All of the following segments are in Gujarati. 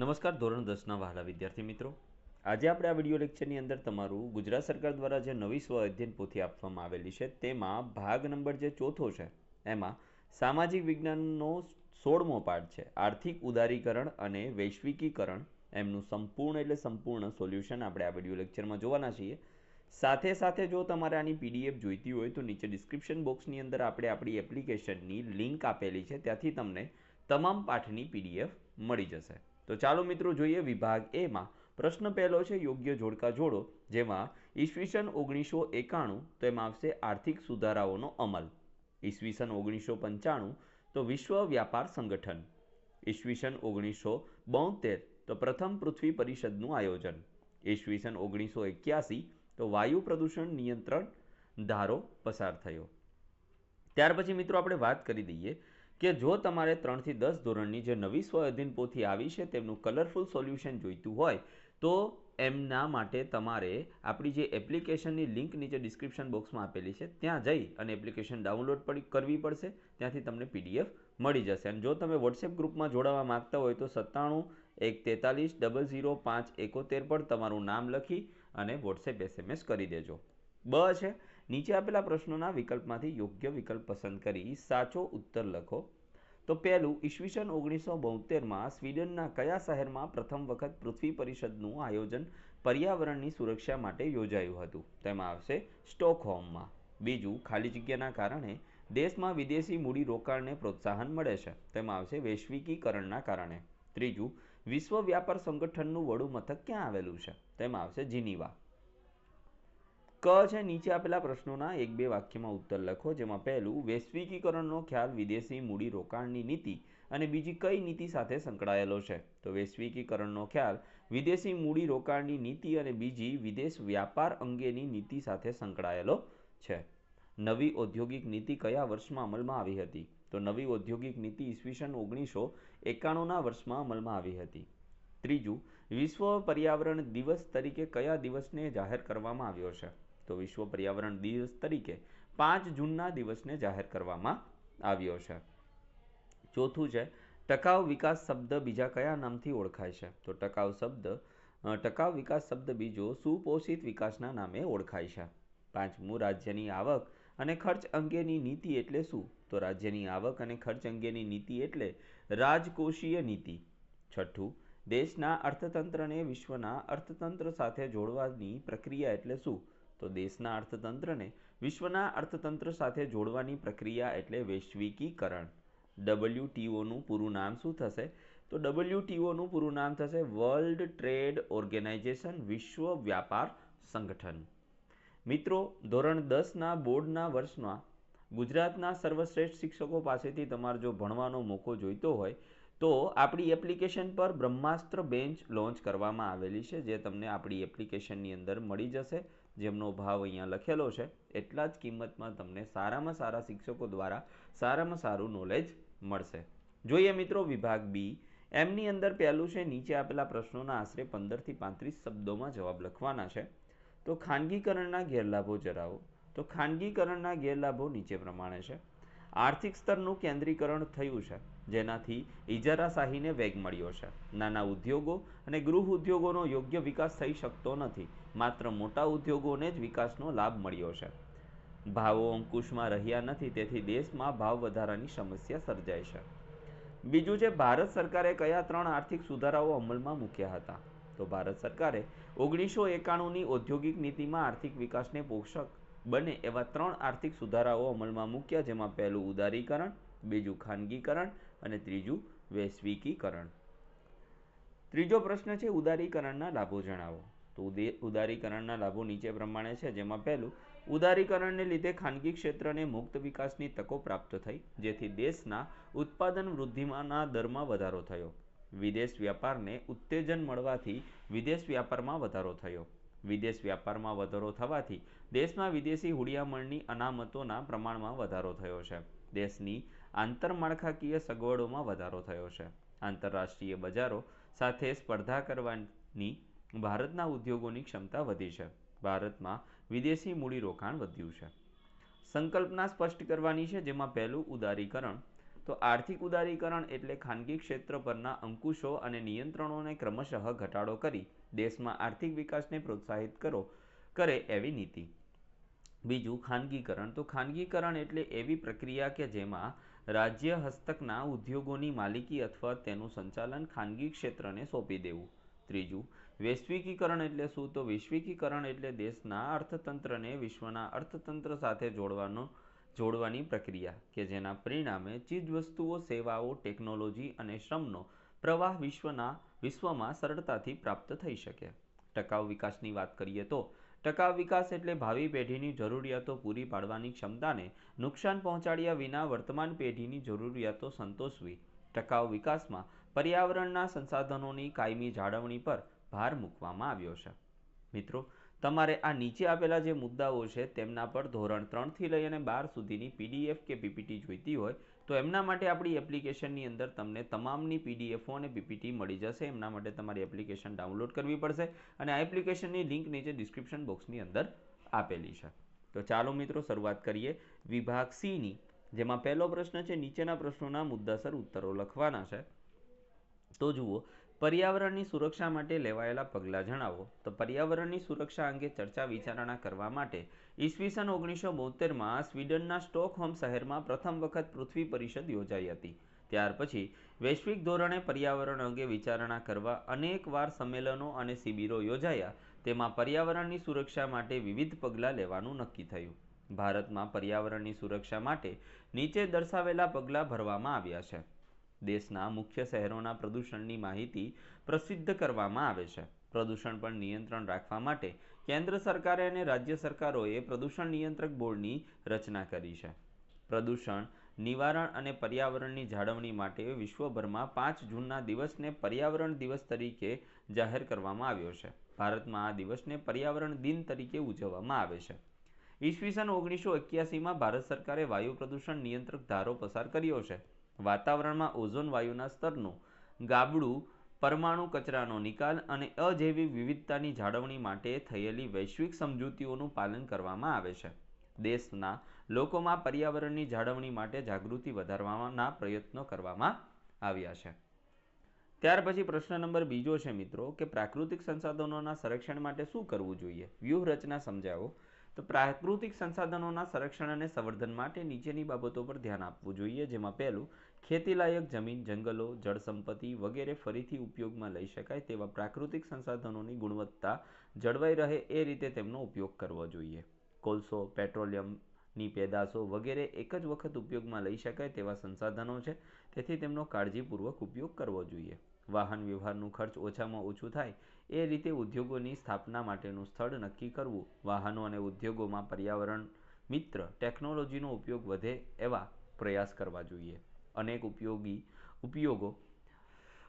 નમસ્કાર, ધોરણ દસના વહાલા વિદ્યાર્થી મિત્રો. આજે આપણે આ વીડિયો લેક્ચરની અંદર તમારું ગુજરાત સરકાર દ્વારા જે નવી સ્વ અધ્યયન પોથી આપવામાં આવેલી છે, તેમાં ભાગ નંબર જે ચોથો છે, એમાં સામાજિક વિજ્ઞાનનો સોળમો પાઠ છે, આર્થિક ઉદારીકરણ અને વૈશ્વિકીકરણ, એમનું સંપૂર્ણ એટલે સંપૂર્ણ સોલ્યુશન આપણે આ વીડિયો લેક્ચરમાં જોવાના છીએ. સાથે સાથે જો તમારે આની પીડીએફ જોઈતી હોય તો નીચે ડિસ્ક્રિપ્શન બોક્સની અંદર આપણે આપણી એપ્લિકેશનની લિંક આપેલી છે, ત્યાંથી તમને તમામ પાઠની પીડીએફ મળી જશે. તો ચાલો મિત્રો જોઈએ વિભાગ એમાં પ્રશ્ન પહેલો છે, યોગ્ય જોડકા જોડો, જેમાં ઈસવીસન ઓગણીસો એકાણું તો આવશે આર્થિક સુધારાઓનો અમલ. ઈસવીસન ઓગણીસો પંચાણું તો વિશ્વ વ્યાપાર સંગઠન. ઈસવીસન ઓગણીસો બોતેર તો પ્રથમ પૃથ્વી પરિષદનું આયોજન. ઈસવીસન ઓગણીસો એક્યાસી તો વાયુ પ્રદૂષણ નિયંત્રણ ધારો પસાર થયો. ત્યાર પછી મિત્રો આપણે વાત કરી દઈએ કે જો તમારે ત્રણથી દસ ધોરણની જે નવી સ્વઅધીન પોથી આવી છે તેમનું કલરફુલ સોલ્યુશન જોઈતું હોય, તો એમના માટે તમારે આપણી જે એપ્લિકેશનની લિંક નીચે ડિસ્ક્રિપ્શન બોક્સમાં આપેલી છે, ત્યાં જઈ અને એપ્લિકેશન ડાઉનલોડ કરવી પડશે, ત્યાંથી તમને પીડીએફ મળી જશે. અને જો તમે વોટ્સએપ ગ્રુપમાં જોડાવા માંગતા હોય તો સત્તાણું, એક તેતાલીસ ડબલ ઝીરો પાંચ, એકોતેર પર તમારું નામ લખી અને વોટ્સએપ એસએમએસ કરી દેજો. બ છે? નીચે આપેલા પ્રશ્નોના વિકલ્પમાંથી યોગ્ય વિકલ્પ પસંદ કરી સાચો ઉત્તર લખો. તો પહેલું, ઈસવીસન ઓગણીસો બોતેરમાં સ્વીડનના કયા શહેરમાં પ્રથમ વખત પૃથ્વી પરિષદનું આયોજન પર્યાવરણની સુરક્ષા માટે યોજાયું હતું? તેમાં આવશે સ્ટોકહોમમાં. બીજું, ખાલી જગ્યાના કારણે દેશમાં વિદેશી મૂડી રોકાણને પ્રોત્સાહન મળે છે. તેમાં આવશે વૈશ્વિકીકરણના કારણે. ત્રીજું, વિશ્વ વ્યાપાર સંગઠનનું વડું મથક ક્યાં આવેલું છે? તેમાં આવશે જીનીવા. ક છે નીચે આપેલા પ્રશ્નોના એક બે વાક્યમાં ઉત્તર લખો, જેમાં પહેલું, વૈશ્વિકીકરણનો ખ્યાલ વિદેશી મૂડી રોકાણની નીતિ અને બીજી કઈ નીતિ સાથે સંકળાયેલો છે? તો વૈશ્વિકીકરણનો ખ્યાલ વિદેશી મૂડી રોકાણની નીતિ અને બીજી વિદેશ વ્યાપાર અંગેની નીતિ સાથે સંકળાયેલો છે. નવી ઔદ્યોગિક નીતિ કયા વર્ષમાં અમલમાં આવી હતી? તો નવી ઔદ્યોગિક નીતિ ઈસવીસન ઓગણીસો એકાણુંના વર્ષમાં અમલમાં આવી હતી. ત્રીજું, વિશ્વ પર્યાવરણ દિવસ તરીકે કયા દિવસને જાહેર કરવામાં આવ્યો છે? તો વિશ્વ પર્યાવરણ દિવસ તરીકે પાંચ જૂનના દિવસને જાહેર કરવામાં આવ્યો છે. ચોથું છે, ટકાઉ વિકાસ શબ્દ બીજા કયા નામથી ઓળખાય છે? તો ટકાઉ શબ્દ ટકાઉ વિકાસ શબ્દ બીજો સુપોષિત વિકાસના નામે ઓળખાય છે. પાંચમું, રાજ્યની આવક અને ખર્ચ અંગેની નીતિ એટલે શું? તો રાજ્યની આવક અને ખર્ચ અંગેની નીતિ એટલે રાજકોષીય નીતિ. છઠ્ઠું, દેશના અર્થતંત્રને વિશ્વના અર્થતંત્ર સાથે જોડવાની પ્રક્રિયા એટલે શું? તો દેશના અર્થતંત્રને વિશ્વના અર્થતંત્ર સાથે જોડવાની પ્રક્રિયા એટલે વૈશ્વિકીકરણ. ડબલ્યુટીઓનું પૂરું નામ શું થશે? તો ડબલ્યુટીઓનું પૂરું નામ થશે વર્લ્ડ ટ્રેડ ઓર્ગેનાઇઝેશન વિશ્વ વ્યાપાર સંગઠન. મિત્રો, ધોરણ દસના બોર્ડના વર્ષમાં ગુજરાતના સર્વશ્રેષ્ઠ શિક્ષકો પાસેથી તમારે જો ભણવાનો મોકો જોઈતો હોય, તો આપણી એપ્લિકેશન પર બ્રહ્માસ્ત્ર બેન્ચ લોન્ચ કરવામાં આવેલી છે, જે તમને આપણી એપ્લિકેશનની અંદર મળી જશે. જેમનો ભાવ અહીંયા લખેલો છે, એટલા જ કિંમતમાં તમને સારામાં સારા શિક્ષકો દ્વારા સારામાં સારું નોલેજ મળશે. જોઈએ મિત્રો વિભાગ બી, એમની અંદર પહેલું છે, નીચે આપેલા પ્રશ્નોના આશરે પંદરથી પાંત્રીસ શબ્દોમાં જવાબ લખવાના છે. તો ખાનગીકરણના ગેરલાભો જણાવો. તો ખાનગીકરણના ગેરલાભો નીચે પ્રમાણે છે. આર્થિક સ્તરનું કેન્દ્રીકરણ થયું છે. જેનાથી ઇજારાશાહીને વેગ મળ્યો છે. નાના ઉદ્યોગો અને ગૃહ ઉદ્યોગોનો યોગ્ય વિકાસ થઈ શકતો નથી. માત્ર મોટા ઉદ્યોગોને જ વિકાસનો લાભ મળ્યો છે. ભાવો અંકુશમાં રહ્યા નથી, તેથી દેશમાં ભાવ વધારાની સમસ્યા સર્જાય છે. બીજું છે, ભારત સરકારે કયા ત્રણ આર્થિક સુધારાઓ અમલમાં મૂક્યા હતા? તો ભારત સરકારે ઓગણીસો એકાણુંની ઔદ્યોગિક નીતિમાં આર્થિક વિકાસને પોષક બને એવા ત્રણ આર્થિક સુધારાઓ અમલમાં મૂક્યા, જેમાં પહેલું ઉદારીકરણ બીજું ખાનગીકરણ અને ત્રીજું વૈશ્વિકીકરણ. ત્રીજો પ્રશ્ન છે ઉદારીકરણના લાભો જણાવો. તો ઉદારીકરણના લાભો નીચે પ્રમાણે છે, જેમાં પહેલું, ઉદારીકરણને લીધે ખાનગી ક્ષેત્રને મુક્ત વિકાસની તકો પ્રાપ્ત થઈ, જેથી દેશના ઉત્પાદન વૃદ્ધિમાંના દરમાં વધારો થયો. વિદેશ વ્યાપારને ઉત્તેજન મળવાથી વિદેશ વ્યાપારમાં વધારો થયો. વિદેશ વ્યાપારમાં વધારો થવાથી દેશમાં વિદેશી હુડિયામણની અનામતોના પ્રમાણમાં વધારો થયો છે. દેશની આંતરમાળખાકીય સગવડોમાં વધારો થયો છે. આંતરરાષ્ટ્રીય બજારો સાથે સ્પર્ધા કરવાની ભારતના ઉદ્યોગોની ક્ષમતા વધી છે. ભારતમાં વિદેશી મૂડીરોકાણ વધ્યું છે. સંકલ્પના સ્પષ્ટ કરવાની છે, જેમાં પહેલું ઉદારીકરણ. તો આર્થિક ઉદારીકરણ એટલે ખાનગી ક્ષેત્ર પરના અંકુશો અને નિયંત્રણોને ક્રમશઃ ઘટાડો કરી દેશમાં આર્થિક વિકાસને પ્રોત્સાહિત કરો, કરે એવી નીતિ. બીજું ખાનગીકરણ. તો ખાનગીકરણ એટલે એવી પ્રક્રિયા કે જેમાં રાજ્ય હસ્તકના ઉદ્યોગોની માલિકી અથવા તેનું સંચાલન ખાનગી ક્ષેત્રને સોંપી દેવું. ત્રીજું, વૈશ્વિકીકરણ એટલે શું? તો વૈશ્વિકીકરણ એટલે દેશના અર્થતંત્રને વિશ્વના અર્થતંત્ર સાથે જોડવાનો, જોડવાની પ્રક્રિયા, કે જેના પરિણામે ચીજવસ્તુઓ, સેવાઓ, ટેકનોલોજી અને શ્રમનો પ્રવાહ વિશ્વના, વિશ્વમાં સરળતાથી પ્રાપ્ત થઈ શકે. ટકાઉ વિકાસની વાત કરીએ તો ટકાઉ વિકાસ એટલે ભાવિ પેઢીની જરૂરિયાતો પૂરી પાડવાની ક્ષમતાને નુકસાન પહોંચાડ્યા વિના વર્તમાન પેઢીની જરૂરિયાતો સંતોષવી. ટકાઉ વિકાસમાં પર્યાવરણના સંસાધનોની કાયમી જાળવણી પર ભાર મૂકવામાં આવ્યો છે. મિત્રો, તમારે આ નીચે આપેલા જે મુદ્દાઓ છે તેમના પર ધોરણ ત્રણથી લઈ અને બાર સુધીની પીડીએફ કે પીપીટી જોઈતી હોય તો એમના માટે આપણી એપ્લિકેશનની અંદર તમને તમામની પીડીએફઓ અને પીપીટી મળી જશે. એમના માટે તમારી એપ્લિકેશન ડાઉનલોડ કરવી પડશે અને આ એપ્લિકેશનની લિંક નીચે ડિસ્ક્રિપ્શન બોક્સની અંદર આપેલી છે. તો ચાલો મિત્રો શરૂઆત કરીએ વિભાગ સીની, જેમાં પહેલો પ્રશ્ન છે, નીચેના પ્રશ્નોના મુદ્દાસર ઉત્તરો લખવાના છે. તો જુઓ પર્યાવરણની સુરક્ષા માટે લેવાયેલા પગલાં જણાવો. તો પર્યાવરણની સુરક્ષા અંગે ચર્ચા વિચારણા કરવા માટે ઈસવીસન ઓગણીસો બોતેરમાં સ્વીડનના સ્ટોકહોમ શહેરમાં પ્રથમ વખત પૃથ્વી પરિષદ યોજાઈ હતી. ત્યાર પછી વૈશ્વિક ધોરણે પર્યાવરણ અંગે વિચારણા કરવા અનેક વાર સંમેલનો અને શિબિરો યોજાયા. તેમાં પર્યાવરણની સુરક્ષા માટે વિવિધ પગલાં લેવાનું નક્કી થયું. ભારતમાં પર્યાવરણની સુરક્ષા માટે નીચે દર્શાવેલા પગલાં ભરવામાં આવ્યા છે. દેશના મુખ્ય શહેરોના પ્રદૂષણની માહિતી પ્રસિદ્ધ કરવામાં આવે છે. પ્રદૂષણ પર નિયંત્રણ રાખવા માટે કેન્દ્ર સરકારે અને રાજ્ય સરકારોએ પ્રદૂષણ નિયંત્રક બોર્ડની રચના કરી છે. પ્રદૂષણ, નિવારણ અને પર્યાવરણની જાળવણી માટે વિશ્વભરમાં પાંચ જૂનના દિવસને પર્યાવરણ દિવસ તરીકે જાહેર કરવામાં આવ્યો છે. ભારતમાં આ દિવસને પર્યાવરણ દિન તરીકે ઉજવવામાં આવે છે. ઈસવીસન ઓગણીસો એક્યાસીમાં ભારત સરકારે વાયુ પ્રદૂષણ નિયંત્રક ધારો પસાર કર્યો છે. વાતાવરણમાં ઓઝોન વાયુના સ્તરનું ગાબડું, પરમાણુ કચરાનો નિકાલ અને અજૈવિક વિવિધતાની જાળવણી માટે થયેલી વૈશ્વિક સમજૂતીઓનું પાલન કરવામાં આવે છે. દેશના લોકોમાં પર્યાવરણની જાળવણી માટે જાગૃતિ વધારવાના પ્રયત્નો કરવામાં આવ્યા છે. ત્યાર પછી પ્રશ્ન નંબર બીજો છે મિત્રો, કે પ્રાકૃતિક સંસાધનોના સંરક્ષણ માટે શું કરવું જોઈએ? વ્યૂહરચના સમજાવો. તો પ્રાકૃતિક સંસાધનોના સંરક્ષણ અને સંવર્ધન માટે નીચેની બાબતો પર ધ્યાન આપવું જોઈએ, જેમાં પહેલું ખેતીલાયક જમીન, જંગલો, જળ સંપત્તિ વગેરે ફરીથી ઉપયોગમાં લઈ શકાય તેવા પ્રાકૃતિક સંસાધનોની ગુણવત્તા જળવાઈ રહે એ રીતે તેમનો ઉપયોગ કરવો જોઈએ. કોલસો, પેટ્રોલિયમની પેદાશો વગેરે એક જ વખત ઉપયોગમાં લઈ શકાય તેવા સંસાધનો છે, તેથી તેમનો કાળજીપૂર્વક ઉપયોગ કરવો જોઈએ. વાહન વ્યવહારનું ખર્ચ ઓછામાં ઓછું થાય એ રીતે ઉદ્યોગોની સ્થાપના માટેનું સ્થળ નક્કી કરવું, વાહનો અને ઉદ્યોગોમાં પર્યાવરણ મિત્ર ટેકનોલોજીનો ઉપયોગ વધે એવા પ્રયાસ કરવા જોઈએ. અનેક ઉપયોગી ઉપયોગો.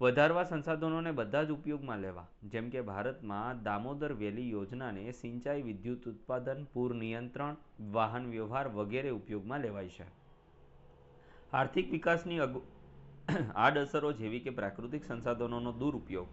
વધારવા સંસાધનોને બધા જ ઉપયોગમાં લેવા. જેમ કે ભારતમાં દામોદર વેલી યોજનાને સિંચાઈ વિદ્યુત ઉત્પાદન, પૂર નિયંત્રણ, વાહન વ્યવહાર વગેરે ઉપયોગમાં લેવાય છે. આર્થિક વિકાસની આડઅસરો જેવી કે પ્રાકૃતિક સંસાધનોનો દુરુપયોગ.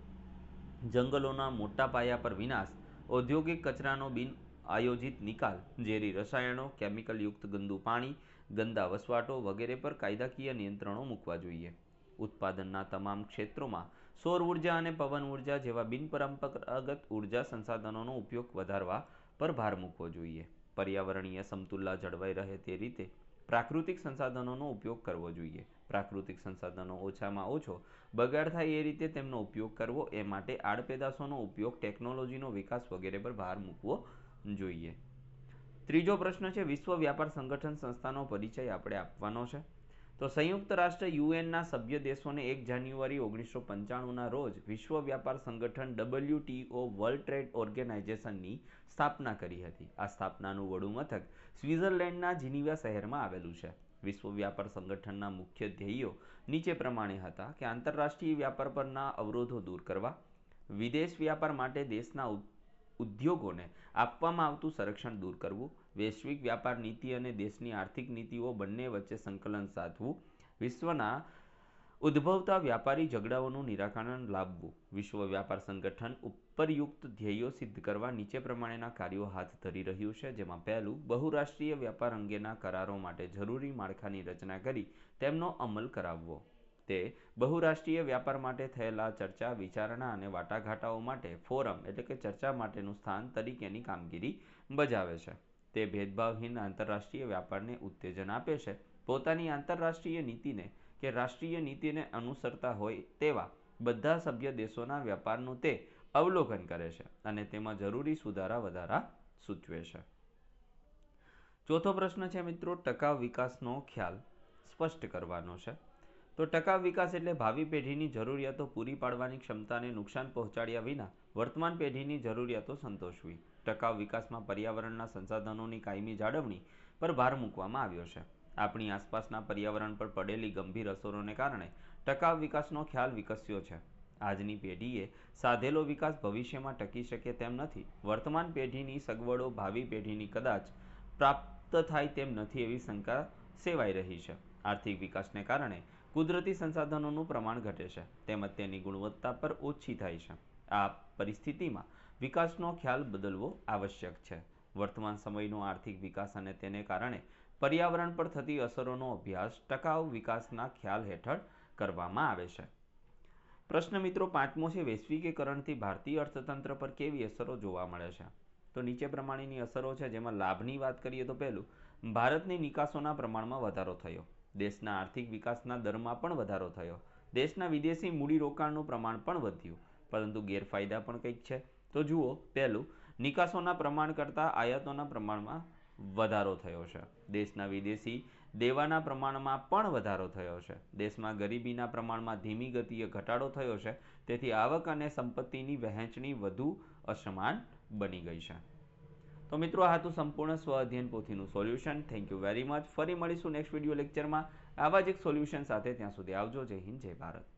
જંગલોના મોટા પાયા પર વિનાશ, ઔદ્યોગિક કચરાનો બિન આયોજિત નિકાલ, ઝેરી રસાયણો, કેમિકલયુક્ત ગંદુ પાણી ગંદા વસવાટો વગેરે પર કાયદાકીય નિયંત્રણો મૂકવા જોઈએ. ઉત્પાદનના તમામ ક્ષેત્રોમાં સૌર ઊર્જા અને પવન ઊર્જા જેવા બિનપરંપરાગત ઊર્જા સંસાધનોનો ઉપયોગ વધારવા પર ભાર મૂકવો જોઈએ. પર્યાવરણીય સમતુલા જળવાઈ રહે તે રીતે પ્રાકૃતિક સંસાધનોનો ઉપયોગ કરવો જોઈએ. પ્રાકૃતિક સંસાધનો ઓછામાં ઓછો બગાડ થાય એ રીતે તેમનો ઉપયોગ કરવો એ માટે આડપેદાશોનો ઉપયોગ ટેકનોલોજીનો વિકાસ વગેરે પર ભાર મૂકવો જોઈએ. ત્રીજો પ્રશ્ન છે, વિશ્વ વ્યાપાર સંગઠન સંસ્થાનો પરિચય આપણે આપવાનો છે. તો સંયુક્ત રાષ્ટ્ર યુએનના સભ્ય દેશોને એક જાન્યુઆરી ઓગણીસો પંચાણુંના રોજ વિશ્વ વ્યાપાર સંગઠન ડબલ્યુટીઓ વર્લ્ડ ટ્રેડ ઓર્ગેનાઇઝેશનની સ્થાપના કરી હતી. આ સ્થાપનાનું વડું મથક સ્વિટ્ઝરલેન્ડના જીનીવા શહેરમાં આવેલું છે. વિશ્વ વ્યાપાર સંગઠનના મુખ્ય ધ્યેયો નીચે પ્રમાણે હતા કે આંતરરાષ્ટ્રીય વ્યાપાર પરના અવરોધો દૂર કરવા, વિદેશ વ્યાપાર માટે દેશના ઉદ્યોગોને આપવામાં આવતું સંરક્ષણ દૂર કરવું, વૈશ્વિક વ્યાપાર નીતિ અને દેશની આર્થિક નીતિઓ બંને વચ્ચે સંકલન સાધવું, વિશ્વના ઉદ્ભવતા વ્યાપારી ઝઘડાઓનું નિરાકરણ લાવવું, વિશ્વ વ્યાપાર સંગઠન ઉપરયુક્ત ધ્યેયો સિદ્ધ કરવા નીચે પ્રમાણેના કાર્યો હાથ ધરી રહ્યું છે, જેમાં પહેલું, બહુરાષ્ટ્રીય વ્યાપાર અંગેના કરારો માટે જરૂરી માળખાની રચના કરી તેમનો અમલ કરાવવો. તે બહુરાષ્ટ્રીય વ્યાપાર માટે થયેલા ચર્ચા, વિચારણા અને વાટાઘાટાઓ માટે ફોરમ એટલે કે ચર્ચા માટેનું સ્થાન તરીકેની કામગીરી બજાવે છે. તે ભેદભાવહીન આંતરરાષ્ટ્રીય વ્યાપારને ઉત્તેજન આપે છે. પોતાની આંતરરાષ્ટ્રીય નીતિને કે રાષ્ટ્રીય નીતિને અનુસરતા હોય તેવા બધા સભ્ય દેશોના વ્યાપારનું તે અવલોકન કરે છે અને તેમાં જરૂરી સુધારા વધારા સૂચવે છે. ચોથો પ્રશ્ન છે મિત્રો ટકાઉ વિકાસનો ખ્યાલ સ્પષ્ટ કરવાનો છે. તો ટકાઉ વિકાસ એટલે ભાવિ પેઢીની જરૂરિયાતો પૂરી પાડવાની ક્ષમતાને નુકસાન પહોંચાડ્યા વિના વર્તમાન પેઢીની જરૂરિયાતો સંતોષવી. ટકાઉ વિકાસમાં પર્યાવરણના સંસાધનોની કાયમી જાળવણી પર ભાર મૂકવામાં આવ્યો છે. આપણી આસપાસના પર્યાવરણ પર પડેલી ગંભીર અસરોને કારણે ટકાઉ વિકાસનો ખ્યાલ વિકસ્યો છે. આજની પેઢીએ સાધેલો વિકાસ ભવિષ્યમાં ટકી શકે તેમ નથી. વર્તમાન પેઢીની સગવડો ભાવિ પેઢીની કદાચ પ્રાપ્ત થાય તેમ નથી એવી શંકા સેવાઈ રહી છે. આર્થિક વિકાસને કારણે કુદરતી સંસાધનોનું પ્રમાણ ઘટે છે, તેમજ તેની ગુણવત્તા પર ઓછી થાય છે. આ પરિસ્થિતિમાં વિકાસનો ખ્યાલ બદલવો આવશ્યક છે. વર્તમાન સમયનો આર્થિક વિકાસ અને તેને કારણે પર્યાવરણ પર થતી અસરોનો અભ્યાસ ટકાઉ વિકાસના ખ્યાલ હેઠળ કરવામાં આવે છે. પ્રશ્ન મિત્રો પાંચમો છે, વૈશ્વિકીકરણથી ભારતીય અર્થતંત્ર પર કેવી અસરો જોવા મળે છે? તો નીચે પ્રમાણેની અસરો છે, જેમાં લાભની વાત કરીએ તો પહેલું, ભારતની નિકાસોના પ્રમાણમાં વધારો થયો. દેશના આર્થિક વિકાસના દરમાં પણ વધારો થયો. દેશના વિદેશી મૂડીરોકાણનું પ્રમાણ પણ વધ્યું. પરંતુ ગેરફાયદા પણ કંઈક છે. તો જુઓ, પહેલું, નિકાસોના પ્રમાણ કરતાં આયાતોના પ્રમાણમાં વધારો થયો છે. દેશના વિદેશી દેવાના પ્રમાણમાં પણ વધારો થયો છે. દેશમાં ગરીબીના પ્રમાણમાં ધીમી ગતિએ ઘટાડો થયો છે. તેથી આવક અને સંપત્તિની વહેંચણી વધુ અસમાન બની ગઈ છે. તો મિત્રો, આ હતું સંપૂર્ણ સ્વ અધ્યયન પોથીનું solution thank you very much ફરી મળીશું નેક્સ્ટ વીડિયો લેક્ચરમાં આવા જ એક સોલ્યુશન સાથે ત્યાં સુધી આવજો. જય હિન્દ, જય ભારત.